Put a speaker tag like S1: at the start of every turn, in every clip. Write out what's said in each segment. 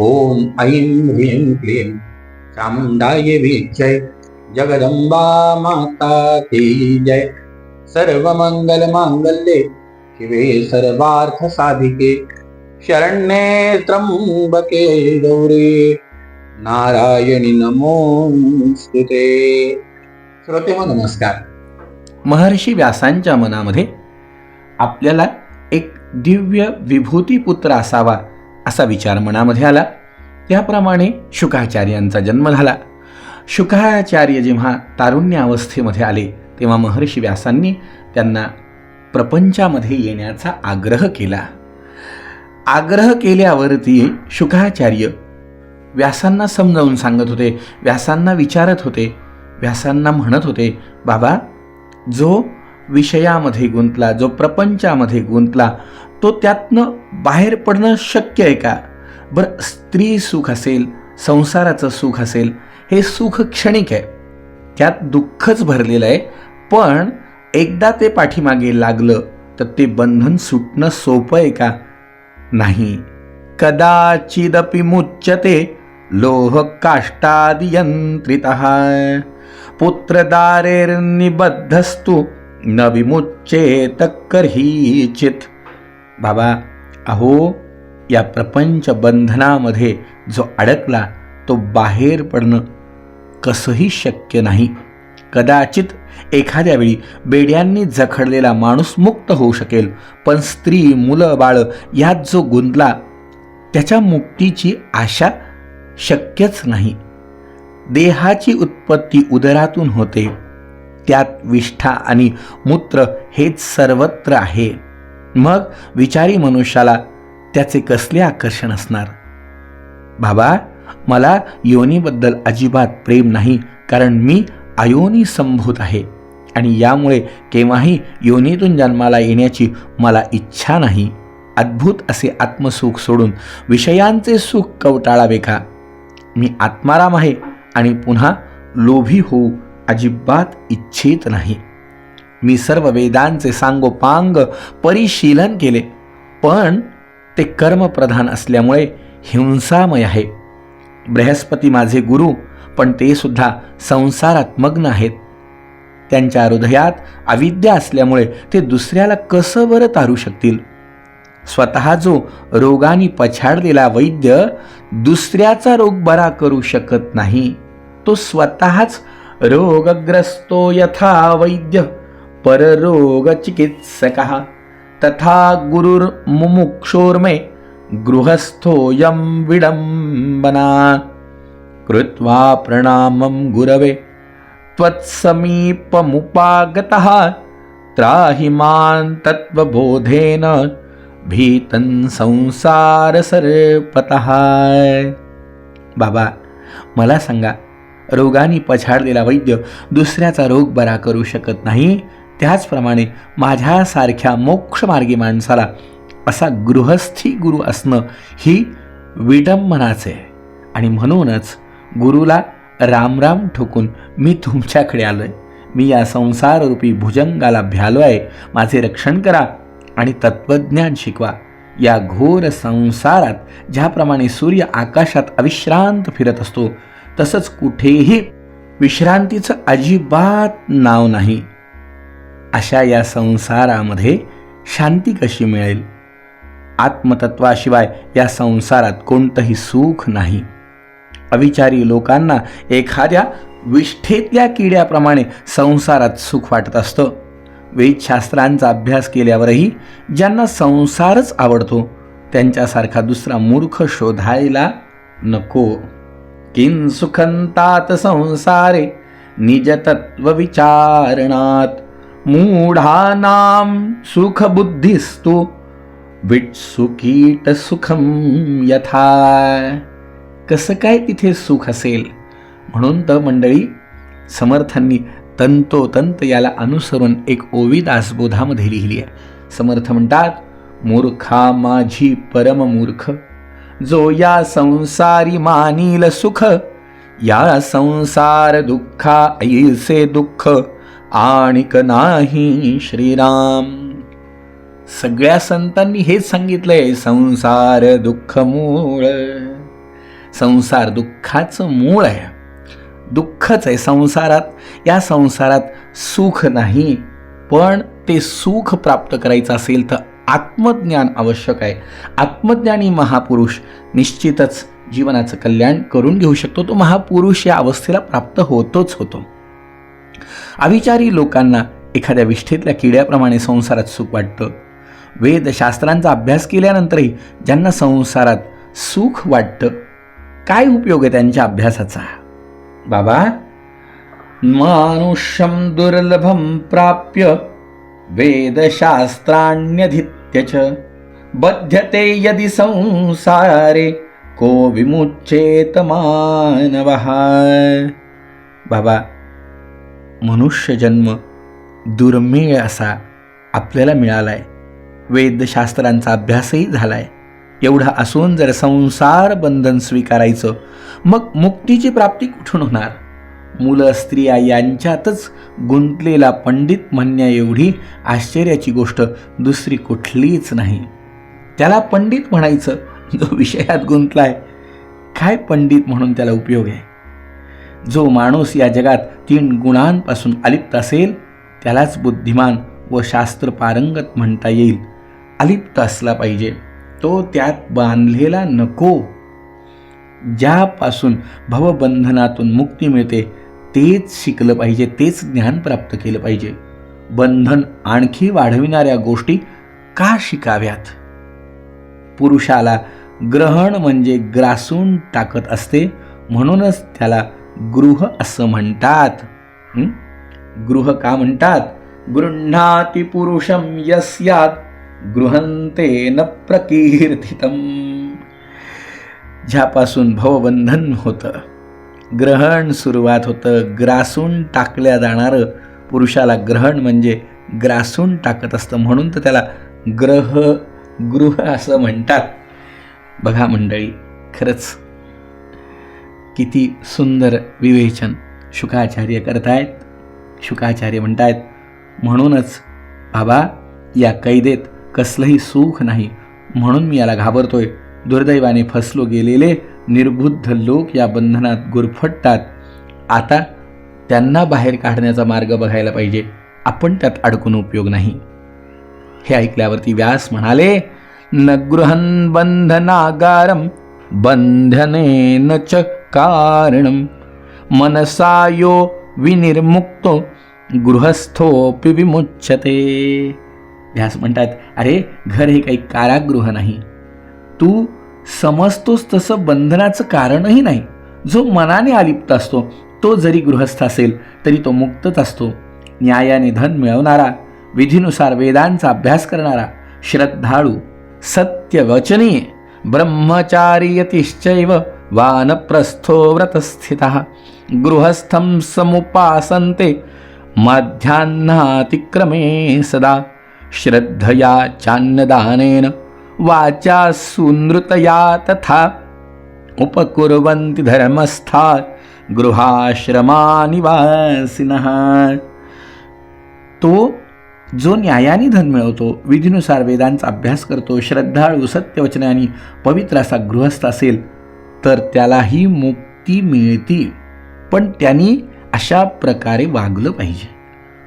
S1: ॐ ऐं ह्रीं क्लीं। चामुण्डाय वीक्षय जगदंबा माता की जय। सर्वमंगल शिवे सर्वार्थसाधिके। शरण्ये त्र्यम्बके गौरी। नारायणी नमोस्तुते श्रोते नमस्कार।
S2: महर्षी व्यासांच्या मनामध्ये आपल्याला एक दिव्य विभूती पुत्र असावा असा विचार मनामध्ये आला. त्याप्रमाणे शुकाचार्यांचा जन्म झाला. शुकाचार्य जेव्हा तारुण्य अवस्थेमध्ये आले तेव्हा महर्षी व्यासांनी त्यांना प्रपंचामध्ये येण्याचा आग्रह केला. आग्रह केल्यावरती शुकाचार्य व्यासांना समजावून सांगत होते व्यासांना विचारत होते व्यासांना म्हणत होते बाबा जो विषयामध्ये गुंतला जो प्रपंचामध्ये गुंतला तो त्यातनं बाहेर पडणं शक्य आहे का? बरं स्त्री सुख असेल संसाराचं सुख असेल हे सुख क्षणिक आहे. त्यात दुःखच भरलेलं आहे पण एकदा ते पाठीमागे लागलं तर ते बंधन सुटणं सोपं आहे का? नाही. कदाचिदपि मुच्यते लोह काष्टादियंत्रित पुत्रदारेर्निबद्धस्तु न विमुच्येत करहीचित बाबा अहो या प्रपंच बंधनामध्ये जो अडकला तो बाहेर पडणं कसंही शक्य नाही. कदाचित एखाद्या वेळी बेड्यांनी जखडलेला माणूस मुक्त होऊ शकेल पण स्त्री मुलं बाळ यात जो गुंतला त्याच्या मुक्तीची आशा शक्यच नाही. देहाची उत्पत्ती उदरातून होते. त्यात विष्ठा आणि मूत्र हेच सर्वत्र आहे. मग विचारी मनुष्याला त्याचे कसले आकर्षण असणार? बाबा मला योनीबद्दल अजिबात प्रेम नाही कारण मी अयोनी संभूत आहे. आणि यामुळे केव्हाही योनीतून जन्माला येण्याची मला इच्छा नाही. अद्भुत असे आत्मसुख सोडून विषयांचे सुख कवटाळावे का? मी आत्माराम आहे आणि पुन्हा लोभी होऊ अजिबात इच्छित नाही. मी सर्व वेदांचे सांगोपांग परिशीलन केले पण ते कर्मप्रधान असल्यामुळे हिंसामय आहे. बृहस्पती माझे गुरु पण ते सुद्धा संसारात मग्न आहेत. त्यांच्या हृदयात अविद्या असल्यामुळे ते दुसऱ्याला कसं बरं तारू शकतील? स्वतः जो रोगाने पछाडलेला वैद्य दुसऱ्याचा रोग बरा करू शकत नाही तो स्वतःच रोगग्रस्तो यथा वैद्य पररोगचिकित्सकः। तथा गुरुर्मुमुक्षोर्मे गृहस्थोऽयं विडम्बना। कृत्वा प्रणामं गुरवे त्वत्समीपमुपागतः त्राहि मां तत्त्वबोधेन भीतं संसारसर्पतः। बाबा मला सांगा रोगाने पछाडलेला वैद्य दुसऱ्याचा रोग बरा करू शकत नाही. त्याचप्रमाणे माझ्यासारख्या मोक्षमार्गी माणसाला असा गृहस्थी गुरु असणं ही विडंबनाच आहे आणि म्हणूनच गुरुला रामराम ठोकून मी तुमच्याकडे आलो आहे मी या संसाररूपी भुजंगाला भ्यालो आहे माझे रक्षण करा आणि तत्त्वज्ञान शिकवा. या घोर संसारात ज्याप्रमाणे सूर्य आकाशात अविश्रांत फिरत असतो तसंच कुठेही विश्रांतीचं अजिबात नाव नाही. अशा या संसारामध्ये शांती कशी मिळेल? आत्मतत्वाशिवाय या संसारात कोणतंही सुख नाही. अविचारी लोकांना एखाद्या विष्ठेतल्या किड्याप्रमाणे संसारात सुख वाटत असतं. वेदशास्त्रांचा अभ्यास केल्यावरही ज्यांना संसारच आवडतो त्यांच्यासारखा दुसरा मूर्ख शोधायला नको. किं सुखंतात संसारे निजतत्त्वविचारणात्। मूढानां सुखबुद्धिस्तु विटसुकीट सुखम यथा। कसं काय तिथे सुख असेल? म्हणून तर मंडळी समर्थांनी तंतोतंत याला अनुसरून एक ओवी दासबोधामध्ये लिहिली आहे. समर्थ म्हणतात मूर्खा माझी परम मूर्ख जो या संसारी मानील सुख या संसार दुःखा ऐसे दुःख आणिक नाही श्रीराम. सगळ्या संतांनी हेच सांगितलंय संसार दुःख मूळ. संसार दुःखाचं मूळ आहे. दुःखच आहे संसारात. या संसारात सुख नाही पण ते सुख प्राप्त करायचं असेल तर आत्मज्ञान आवश्यक आहे. आत्मज्ञानी महापुरुष निश्चितच जीवनाचं कल्याण करून घेऊ शकतो. तो महापुरुष या अवस्थेला प्राप्त होतोच होतो. अविचारी लोकांना एखाद्या विष्ठेतल्या किड्याप्रमाणे संसारात सुख वाटतं. वेदशास्त्रांचा अभ्यास केल्यानंतरही ज्यांना संसारात सुख वाटतं काय उपयोग आहे त्यांच्या अभ्यासाचा? बाबा मानुष्यम दुर्लभम प्राप्य वेदशास्त्राण्यधित्य च बध्यते यदि संसारे को विमुच्येत मानवः। बाबा मनुष्य जन्म दुर्मिळ असा आपल्याला मिळालाय. वेदशास्त्रांचा अभ्यासही झालाय. एवढा असून जर संसार बंधन स्वीकारायचं मग मुक्तीची प्राप्ती कुठून होणार? मुलं स्त्रिया यांच्यातच गुंतलेला पंडित म्हणण्या एवढी आश्चर्याची गोष्ट दुसरी कुठलीच नाही. त्याला पंडित म्हणायचं जो विषयात गुंतलाय काय पंडित म्हणून त्याला उपयोग आहे? जो माणूस या जगात तीन गुणांपासून अलिप्त असेल त्यालाच बुद्धिमान व शास्त्र पारंगत म्हणता येईल. अलिप्त असला पाहिजे. तो त्यात बांधलेला नको. ज्यापासून भवबंधनातून मुक्ती मिळते तेच शिकलं पाहिजे तेच ज्ञान प्राप्त केलं पाहिजे. बंधन आणखी वाढविणाऱ्या गोष्टी का शिकाव्यात? पुरुषाला ग्रहण म्हणजे ग्रासून टाकत असते म्हणूनच त्याला गृह असं म्हणतात. गृह का म्हणतात? गृह्णाती पुरुषम यस्यात गृहंतेन प्रकीर्तितम. ज्यापासून भवबंधन होतं. ग्रहण सुरुवात होतं. ग्रासून टाकल्या जाणारं पुरुषाला ग्रहण म्हणजे ग्रासून टाकत असतं. म्हणून तर त्याला ग्रह गृह असं म्हणतात. बघा मंडळी खरंच किती सुंदर विवेचन शुकाचार्य करतायत. शुकाचार्य म्हणतायत म्हणूनच बाबा या कैदेत कसलंही सुख नाही. म्हणून मी याला घाबरतोय. दुर्दैवाने फसलो गेलेले निर्बुद्ध लोक या बंधनात गुरफटतात. आता त्यांना बाहेर काढण्याचा मार्ग बघायला पाहिजे. आपण त्यात अडकून उपयोग नाही. हे ऐकल्यावरती व्यास म्हणाले न गृहन बंधनागारम बंधनेन च कारणम मनसायो विनिर्मुक्तो गृहस्थोपि विमुच्छते व्यास म्हणतात अरे घर हे काही कारागृह नाही. तू समजतोस तसं बंधनाचं कारणही नाही. जो मनाने अलिप्त असतो तो जरी गृहस्थ असेल तरी तो मुक्तच असतो. न्यायाने धन मिळवणारा विधीनुसार वेदांचा अभ्यास करणारा श्रद्धाळू सत्यवचनीय ब्रह्मचारियतिश्चैव वानप्रस्थो व्रतस्थित गृहस्थं समुपासन्ते माध्याह्नातिक्रमे सदा श्रद्धया चान्नदानेन वाचा सुनृतया तथा उपकुर्वन्ति धर्मस्था गृहाश्रमानिवासिनः। तो जो न्यायाने धन मिळवतो विधीनुसार वेदांचा अभ्यास करतो श्रद्धाळू सत्यवचनाने पवित्र असा गृहस्थ असेल तर त्यालाही मुक्ती मिळते. पण त्यांनी अशा प्रकारे वागलं पाहिजे.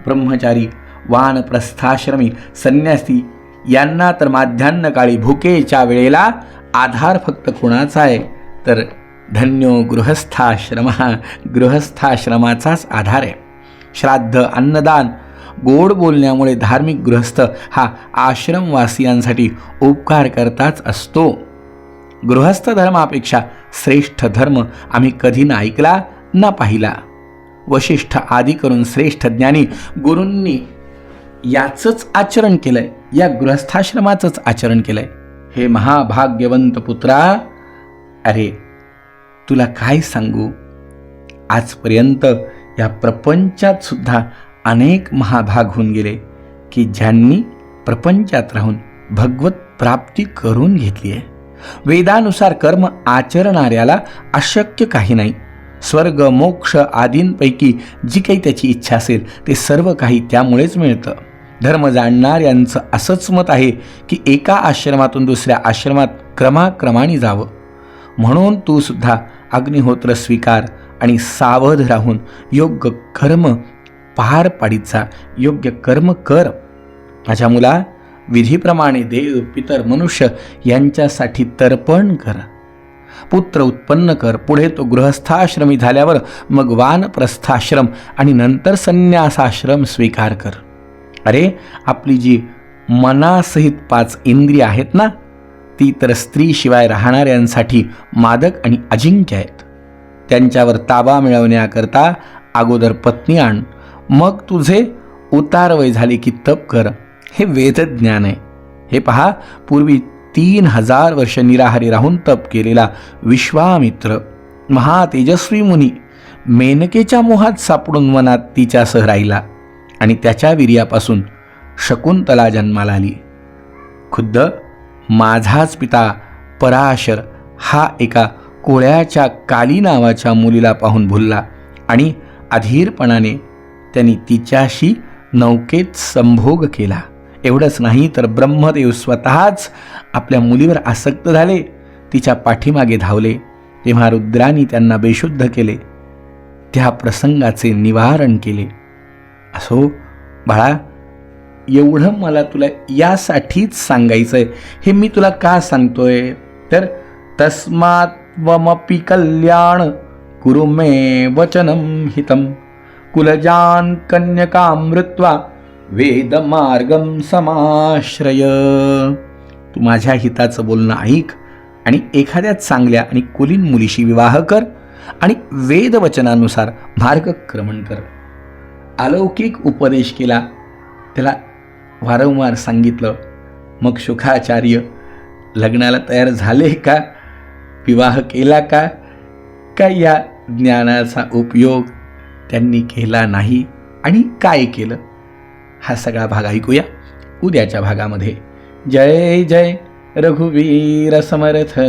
S2: ब्रह्मचारी वानप्रस्थाश्रमी संन्यासी यांना तर माध्यान्ह काळी भुकेच्या वेळेला आधार फक्त कुणाचा आहे. तर धन्यो गृहस्थाश्रम हा गृहस्थाश्रमाचाच आधार आहे. श्राद्ध अन्नदान गोड बोलण्यामुळे धार्मिक गृहस्थ हा आश्रमवासियांसाठी उपकार करताच असतो. गृहस्थ धर्मापेक्षा श्रेष्ठ धर्म आम्ही कधी ना ऐकला ना पाहिला. वशिष्ठ आदी करून श्रेष्ठ ज्ञानी गुरूंनी याचंच आचरण केलंय या गृहस्थाश्रमाचंच आचरण केलंय. हे महाभाग्यवंत पुत्रा अरे तुला काय सांगू? आजपर्यंत या प्रपंचात सुद्धा अनेक महाभाग होऊन गेले की ज्यांनी प्रपंचात राहून भगवत प्राप्ती करून घेतली आहे. वेदानुसार कर्म आचरणाऱ्याला अशक्य काही नाही. स्वर्ग मोक्ष आदींपैकी जी काही त्याची इच्छा असेल ते सर्व काही त्यामुळेच मिळतं. धर्म जाणणाऱ्यांचं असंच मत आहे की एका आश्रमातून दुसऱ्या आश्रमात क्रमाक्रमाने जावं. म्हणून तू सुद्धा अग्निहोत्र स्वीकार आणि सावध राहून योग्य कर्म पार पाडीत जा योग्य कर्म कर. माझ्या मुला विधीप्रमाणे देव पितर मनुष्य यांच्यासाठी तर्पण कर. पुत्र उत्पन्न कर. पुढे तो गृहस्थाश्रमी झाल्यावर मग वानप्रस्थाश्रम आणि नंतर संन्यासाश्रम स्वीकार कर. अरे आपली जी मनासहित पाच इंद्रिय आहेत ना ती तर स्त्रीशिवाय राहणाऱ्यांसाठी मादक आणि अजिंक्य आहेत. त्यांच्यावर ताबा मिळवण्याकरता अगोदर पत्नी आण मग तुझे उतारवय झाले की तप कर. हे वेदज्ञान आहे. हे पहा पूर्वी तीन हजार वर्ष निराहारी राहून तप केलेला विश्वामित्र महातेजस्वी मुनी मेनकेच्या मोहात सापडून मनात तिच्यासह राहिला. आणि त्याच्या वीर्यापासून शकुंतला जन्माला आली. खुद्द माझाच पिता पराशर हा एका कोळ्याच्या काली नावाच्या मुलीला पाहून भुलला आणि अधीरपणाने त्यांनी तिच्याशी नौकेत संभोग केला. एवढंच नाही तर ब्रह्मदेव स्वतःच आपल्या मुलीवर आसक्त झाले तिच्या पाठीमागे धावले. तेव्हा रुद्राने त्यांना बेशुद्ध केले. त्या प्रसंगाचे निवारण केले. असो बाळा एवढं मला तुला यासाठीच सांगायचं आहे हे मी तुला का सांगतोय? तर तस्मात्वमपि कल्याण कुरु मे वचनम हितम। कुलजान कन्यकामृत्वा वेदमार्गम समाश्रय। तू माझ्या हिताचं बोलणं ऐक आणि एखाद्या चांगल्या आणि कुलीन मुलीशी विवाह कर आणि वेदवचनानुसार मार्गक्रमण कर. अलौकिक उपदेश केला. त्याला वारंवार सांगितलं मग सुखाचार्य लग्नाला तयार झाले का? विवाह केला का? का या ज्ञानाचा उपयोग त्यांनी केला नाही आणि काय केलं? हा सगळा भाग ऐकूया उद्याच्या भागामध्ये. जय जय रघुवीर समर्थ.